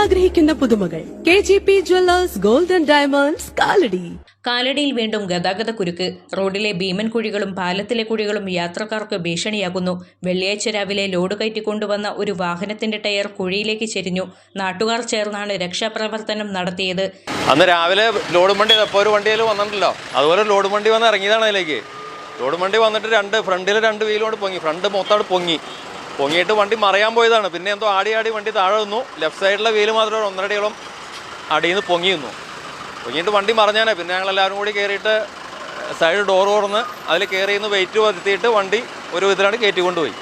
ആഗ്രഹിക്കുന്ന പുതുമകൾ. K G P jewellers golden diamonds Kalady കാലടിയിൽ വീണ്ടും ഗതാഗത കുരുക്ക് റോഡിലെ ഭീമൻ കുഴികളും പാലത്തിലെ കുഴികളും യാത്രക്കാർക്ക് ഭീഷണിയാകുന്നു വെള്ളിയാഴ്ച രാവിലെ ലോഡ് കയറ്റിക്കൊണ്ടുവന്ന ഒരു വാഹനത്തിന്റെ ടയർ കുഴിയിലേക്ക് ചെരിഞ്ഞു. നാട്ടുകാർ ചേർന്നാണ് രക്ഷാപ്രവർത്തനം നടത്തിയത്. അന്ന് രാവിലെ ലോഡ് വണ്ടി ഇപ്പോൾ ഒരു വണ്ടിയിൽ വന്നിട്ടുണ്ടല്ലോ. അതുപോലെ ലോഡ് വണ്ടി വന്ന് ഇറങ്ങിയതാണ് അതിലേക്ക്. ലോഡ് വണ്ടി വന്നിട്ട് രണ്ട് ഫ്രണ്ടിൽ രണ്ട് വീലോട് പൊങ്ങി. ഫ്രണ്ട് മൊത്തം പൊങ്ങി. പൊങ്ങിയിട്ട് വണ്ടി മറയാൻ പോയതാണ്. പിന്നെ എന്തോ ആടി ആടി വണ്ടി താഴെ നിന്നു. ലെഫ്റ്റ് സൈഡിലെ വീൽ മാത്രം ഒന്നരടിയോളം അടിയിൽ നിന്ന് പൊങ്ങി പൊങ്ങിയിട്ട് വണ്ടി മറിഞ്ഞാനേ. പിന്നെ ഞങ്ങൾ എല്ലാവരും കൂടി കയറിയിട്ട് സൈഡ് ഡോർ തുറന്ന് അതിൽ കയറി നിന്ന് വെയിറ്റ് വരുത്തിയിട്ട് വണ്ടി ഒരു വിധത്തിലാണ് കയറ്റി കൊണ്ടുപോയി.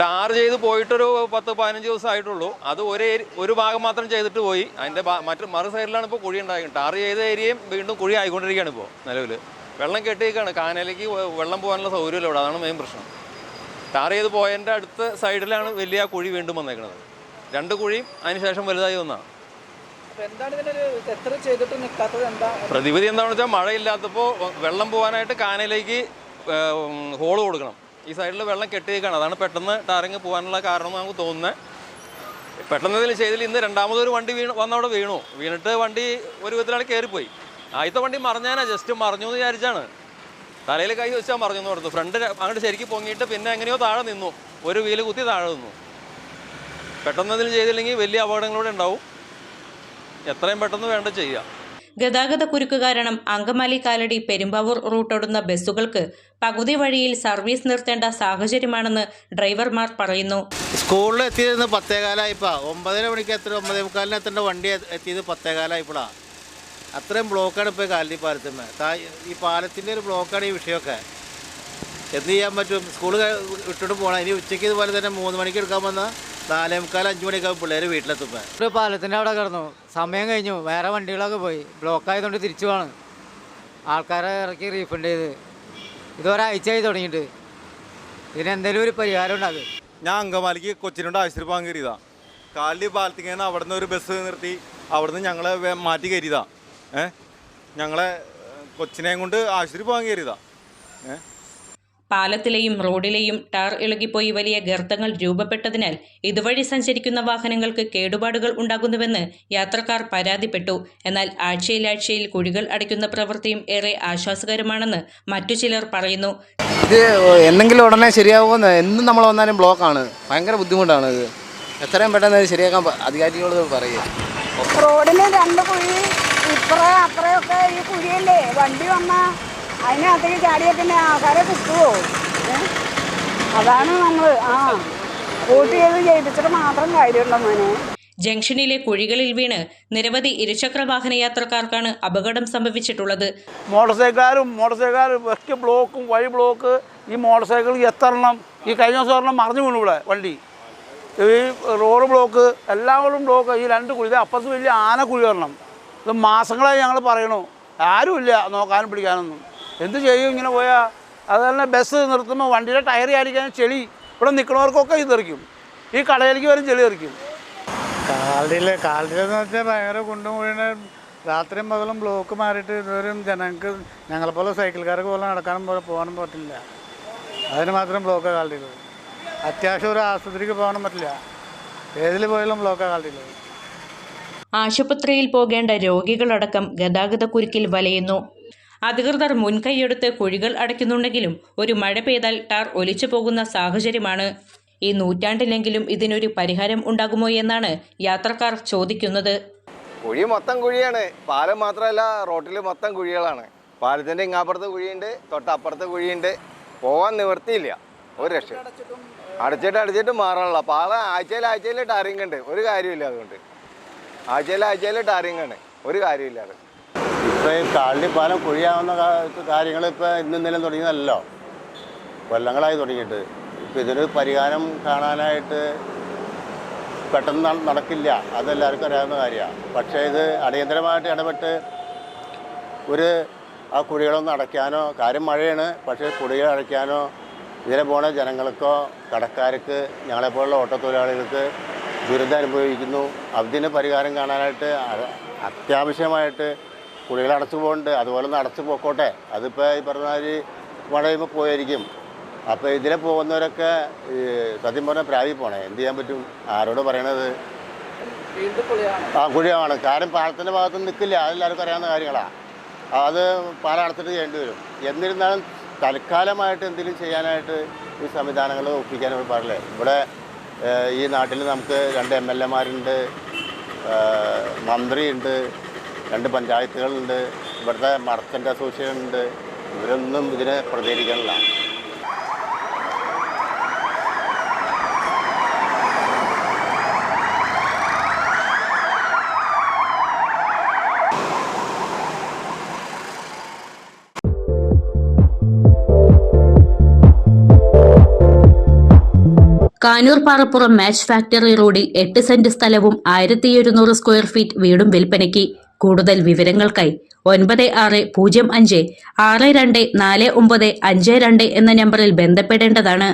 ടാർ ചെയ്ത് പോയിട്ടൊരു പത്ത് പതിനഞ്ച് ദിവസം ആയിട്ടുള്ളൂ അത് ഒരു ഒരു ഭാഗം മാത്രം ചെയ്തിട്ട് പോയി. അതിന്റെ മറ്റു മറു സൈഡിലാണ് ഇപ്പോൾ കുഴി ഉണ്ടായിരിക്കുന്നത്. ടാർ ചെയ്ത ഏരിയയും വീണ്ടും കുഴി ആയിക്കൊണ്ടിരിക്കുകയാണ് ഇപ്പോൾ നിലവിൽ. വെള്ളം കെട്ടിയിരിക്കുകയാണ്. കാനയിലേക്ക് വെള്ളം പോകാനുള്ള സൗകര്യമില്ല ഇവിടെ. അതാണ് മെയിൻ പ്രശ്നം. ടാർ ചെയ്ത് പോയതിന്റെ അടുത്ത സൈഡിലാണ് വലിയ കുഴി വീണ്ടും വന്നേക്കുന്നത് രണ്ട് കുഴിയും അതിനുശേഷം വലുതായി എന്താ പ്രതിവിധി എന്താണെന്ന് വെച്ചാൽ മഴയില്ലാത്തപ്പോൾ വെള്ളം പോകാനായിട്ട് കാനയിലേക്ക് ഹോൾ കൊടുക്കണം. ഈ സൈഡിൽ വെള്ളം കെട്ടിയേക്കാണ്. അതാണ് പെട്ടെന്ന് ടാറിങ് പോകാനുള്ള കാരണം നമുക്ക് തോന്നുന്നത് പെട്ടെന്ന് ഇതിൽ ചെയ്തിൽ ഇന്ന് രണ്ടാമതൊരു വണ്ടി വീണ് വന്നവിടെ വീണു. വീണിട്ട് വണ്ടി ഒരു വിധത്തിലാണ് കയറിപ്പോയി ആദ്യത്തെ വണ്ടി മറിഞ്ഞാനാ. ജസ്റ്റ് മറിഞ്ഞു എന്ന് വിചാരിച്ചാണ്. തലയിൽ കൈ വെച്ചാൽ പറഞ്ഞു എന്ന് പറഞ്ഞു ഫ്രണ്ട് അങ്ങോട്ട് ശരിക്കും പൊങ്ങിയിട്ട് പിന്നെ എങ്ങനെയോ താഴെ നിന്നു. ഒരു വീൽ കുത്തി താഴെ നിന്നു. പെട്ടെന്ന് ഇതിൽ ചെയ്തില്ലെങ്കിൽ വലിയ അപകടങ്ങളൂടെ ഉണ്ടാവും. എത്രയും പെട്ടെന്ന് വേണ്ട ചെയ്യുക. ഗതാഗത കുരുക്ക് കാരണം അങ്കമാലി കാലടി പെരുമ്പാവൂർ റൂട്ടോടുന്ന ബസ്സുകൾക്ക് പകുതി വഴിയിൽ സർവീസ് നിർത്തേണ്ട സാഹചര്യമാണെന്ന് ഡ്രൈവർമാർ പറയുന്നു. സ്കൂളിൽ എത്തിയത് പത്തേകാലായിപ്പാ. ഒമ്പതര മണിക്ക് എത്ര ഒമ്പതേ മുക്കാലിന് എത്തേണ്ട വണ്ടി എത്തിയത് പത്തേകാലായിപ്പോഴാ അത്രയും ബ്ലോക്കാണ് ഇപ്പോൾ കാലി പാലത്തുമ്മ ഈ പാലത്തിന്റെ ഒരു ബ്ലോക്കാണ് ഈ വിഷയമൊക്കെ. എന്ത് ചെയ്യാൻ പറ്റും? സ്കൂൾ വിട്ടിട്ട് പോകണം ഇനി ഉച്ചയ്ക്ക് ഇതുപോലെ തന്നെ മൂന്ന് മണിക്ക് എടുക്കാൻ വന്നാൽ നാലേ മുക്കാൽ അഞ്ച് മണിയൊക്കെ പിള്ളേർ വീട്ടിലെത്തുമ്പോൾ ഒരു പാലത്തിന്റെ അവിടെ കിടന്നു. സമയം കഴിഞ്ഞു. വേറെ വണ്ടികളൊക്കെ പോയി. ബ്ലോക്കായതുകൊണ്ട് തിരിച്ചു പോകണം ആൾക്കാരെ ഇറക്കി റീഫണ്ട് ചെയ്ത്. ഇതൊരാഴ്ചയായി തുടങ്ങിയിട്ട്. ഇതിനെന്തെങ്കിലും ഒരു പരിഹാരം ഉണ്ടാകും ഞാൻ അങ്കമാലിക്ക് കൊച്ചിനോട് ആശുപത്രി പോകാൻ കയറിയതാണ് കാലി പാലത്തിങ്ങനെ അവിടെ നിന്ന് ഒരു ബസ് നിർത്തി അവിടെ നിന്ന് ഞങ്ങളെ മാറ്റി കയറിയതാ. ഏ? ഞങ്ങളെ കൊച്ചിനെയും കൊണ്ട് ആശുപത്രി പോകാൻ കയറിയതാ. ഏ? പാലത്തിലെയും റോഡിലെയും ടാർ ഇളകിപ്പോയി വലിയ ഗർത്തങ്ങൾ രൂപപ്പെട്ടതിനാൽ ഇതുവഴി സഞ്ചരിക്കുന്ന വാഹനങ്ങൾക്ക് കേടുപാടുകൾ ഉണ്ടാകുന്നുവെന്ന് യാത്രക്കാർ പരാതിപ്പെട്ടു. എന്നാൽ ആഴ്ചയിലാഴ്ചയിൽ കുഴികൾ അടയ്ക്കുന്ന പ്രവൃത്തിയും ഏറെ ആശ്വാസകരമാണെന്ന് മറ്റു ചിലർ പറയുന്നു. ഇത് എന്തെങ്കിലും ഉടനെ ശരിയാവുമെന്ന് എന്നും നമ്മൾ വന്നാലും ബ്ലോക്കാണ്. ഭയങ്കര ബുദ്ധിമുട്ടാണ് ഇത്. എത്രയും പെട്ടെന്ന് ശരിയാക്കാൻ അധികാരികളോട് പറയുക റോഡിന് രണ്ട് കുഴി ഇപ്പറേ അത്രയൊക്കെ ഈ കുഴിയല്ലേ? വണ്ടി വന്നാ അതിനകത്തേക്ക് ചാടിയാൽ പിന്നെ ആൾക്കാരെ കിട്ടുമോ അതാണ് നമ്മൾ ആ. കൂട്ടി ചെയ്ത് ജയിപ്പിച്ചിട്ട് മാത്രം കാര്യമുണ്ടോ മോനെ? ജംഗ്ഷനിലെ കുഴികളിൽ വീണ് നിരവധി ഇരുചക്ര വാഹന യാത്രക്കാർക്കാണ് അപകടം സംഭവിച്ചിട്ടുള്ളത്. മോട്ടോർ സൈക്കിളുകാരും മോട്ടോർ സൈക്കിളുകാരും ഒക്കെ ബ്ലോക്കും വഴി ബ്ലോക്ക് ഈ മോട്ടോർ സൈക്കിൾ എത്തണം ഈ കഴിഞ്ഞ ദിവസം ഒരെണ്ണം മറിഞ്ഞു വീണു ഇവിടെ വണ്ടി. ഈ റോഡ് ബ്ലോക്ക് എല്ലാവരും ബ്ലോക്ക് ഈ രണ്ട് കുഴി അപ്പുറത്ത് വലിയ ആന കുഴി വരണം ഇത് മാസങ്ങളായി ഞങ്ങൾ പറയണു. ആരുമില്ല നോക്കാനും പിടിക്കാനൊന്നും. എന്ത് ചെയ്യും ഇങ്ങനെ പോയാൽ അതുപോലെ ബസ് നിർത്തുമ്പോൾ വണ്ടിയുടെ ടയർ ആയിരിക്കാൻ ചെളി. ഇവിടെ നിൽക്കുന്നവർക്കൊക്കെ ഇത് തെറിക്കും. ഈ കടയിലേക്ക് വരും ചെളി തെറിക്കും. കാലിലെ കാലിലെന്ന് വെച്ചാൽ ഭയങ്കര കുണ്ടും കുഴിയുടെ രാത്രിയും പകലും ബ്ലോക്ക് മാറിയിട്ട് ഇതുവരെയും ജനങ്ങൾക്ക് ഞങ്ങളെപ്പോലെ സൈക്കിൾക്കാർക്ക് പോലെ നടക്കാനും പോലെ പോകാനും പറ്റില്ല. അതിന് മാത്രം ബ്ലോക്ക് കാലടിയിൽ അത്യാവശ്യം ഒരു ആശുപത്രിക്ക് പോകാനും പറ്റില്ല. ഏതിൽ പോയാലും ബ്ലോക്കാണ് കാലടിയിൽ ആശുപത്രിയിൽ പോകേണ്ട രോഗികളടക്കം ഗതാഗത കുരുക്കിൽ വലയുന്നു. അധികൃതർ മുൻകൈയെടുത്ത് കുഴികൾ അടയ്ക്കുന്നുണ്ടെങ്കിലും ഒരു മഴ പെയ്താൽ ടാർ ഒലിച്ചു പോകുന്ന സാഹചര്യമാണ്. ഈ നൂറ്റാണ്ടിലെങ്കിലും ഇതിനൊരു പരിഹാരം ഉണ്ടാകുമോ എന്നാണ് യാത്രക്കാർ ചോദിക്കുന്നത്. കുഴി മൊത്തം കുഴിയാണ്. പാലം മാത്രമല്ല റോട്ടിൽ മൊത്തം കുഴികളാണ്. പാലത്തിന്റെ ഇങ്ങാപ്പുറത്ത് കുഴിയുണ്ട് തൊട്ടപ്പുറത്ത് കുഴിയുണ്ട്. പോകാൻ നിവർത്തിയില്ല ഒരു രക്ഷ അടച്ചിട്ട് അടച്ചിട്ട് മാറാനുള്ള. പാലം ആഴ്ചയിൽ ആഴ്ചയിൽ ടാറിങ് ഉണ്ട് ഒരു കാര്യമില്ല അതുകൊണ്ട്. അജല ടാറിങ് ആണ് ഒരു കാര്യമില്ല അത് ഇപ്പോൾ ഈ കാലടി പാലം കുഴിയാവുന്ന കാര്യങ്ങൾ ഇപ്പോൾ ഇന്ന് ഇന്നലെ തുടങ്ങിയതല്ലോ. കൊല്ലങ്ങളായി തുടങ്ങിയിട്ട്. ഇപ്പം ഇതിന് പരിഹാരം കാണാനായിട്ട് പെട്ടെന്ന് നടക്കില്ല. അതെല്ലാവർക്കും അറിയാവുന്ന കാര്യമാണ് പക്ഷേ ഇത് അടിയന്തരമായിട്ട് ഇടപെട്ട് ഒരു ആ കുഴികളൊന്നും അടയ്ക്കാനോ കാര്യം മഴയാണ്. പക്ഷേ കുഴികൾ അടയ്ക്കാനോ ഇതിലെ പോണ ജനങ്ങൾക്കോ കടക്കാർക്ക് ഞങ്ങളെപ്പോലുള്ള ഓട്ടത്തൊഴിലാളികൾക്ക് ദുരിതം അനുഭവിക്കുന്നു അതിന് പരിഹാരം കാണാനായിട്ട് അത്യാവശ്യമായിട്ട് കുളികൾ അടച്ചു പോകുന്നുണ്ട് അതുപോലെ ഒന്ന് അടച്ചു പോക്കോട്ടെ. അതിപ്പോൾ ഈ പറഞ്ഞ മാതിരി മഴ കഴിയുമ്പോൾ പോയായിരിക്കും. അപ്പോൾ ഇതിലെ പോകുന്നവരൊക്കെ സത്യം പറഞ്ഞാൽ പ്രാവി പോണേ. എന്ത് ചെയ്യാൻ പറ്റും? ആരോട് പറയണത്? ആ കുഴിയാണ് കാരണം പാലത്തിന്റെ ഭാഗത്ത് നിൽക്കില്ല. അതെല്ലാവർക്കും അറിയാവുന്ന കാര്യങ്ങളാണ് അത് പാലം അടച്ചിട്ട് ചെയ്യേണ്ടി വരും. എന്നിരുന്നാലും തൽക്കാലമായിട്ട് എന്തെങ്കിലും ചെയ്യാനായിട്ട് ഈ സംവിധാനങ്ങൾ ഒപ്പിക്കാൻ പാടില്ലേ? ഇവിടെ ഈ നാട്ടിൽ നമുക്ക് രണ്ട് എം എൽ എമാരുണ്ട് മന്ത്രിയുണ്ട് രണ്ട് പഞ്ചായത്തുകളുണ്ട് ഇവിടുത്തെ മർച്ചന്റ് അസോസിയേഷൻ ഉണ്ട് ഇവരൊന്നും ഇതിനെ പ്രതികരിക്കാനില്ല. കാനൂർ പാറപ്പുറം മാച്ച് ഫാക്ടറി റോഡിൽ എട്ട് സെന്റ് സ്ഥലവും ആയിരത്തി ഒരുന്നൂറ് സ്ക്വയർ ഫീറ്റ് വീടും വിൽപ്പനയ്ക്ക്. കൂടുതൽ വിവരങ്ങൾക്കായി ഒൻപത് ആറ് പൂജ്യം അഞ്ച് ആറ് രണ്ട് നാല് ഒമ്പത് അഞ്ച് രണ്ട് എന്ന നമ്പറിൽ ബന്ധപ്പെടേണ്ടതാണ്.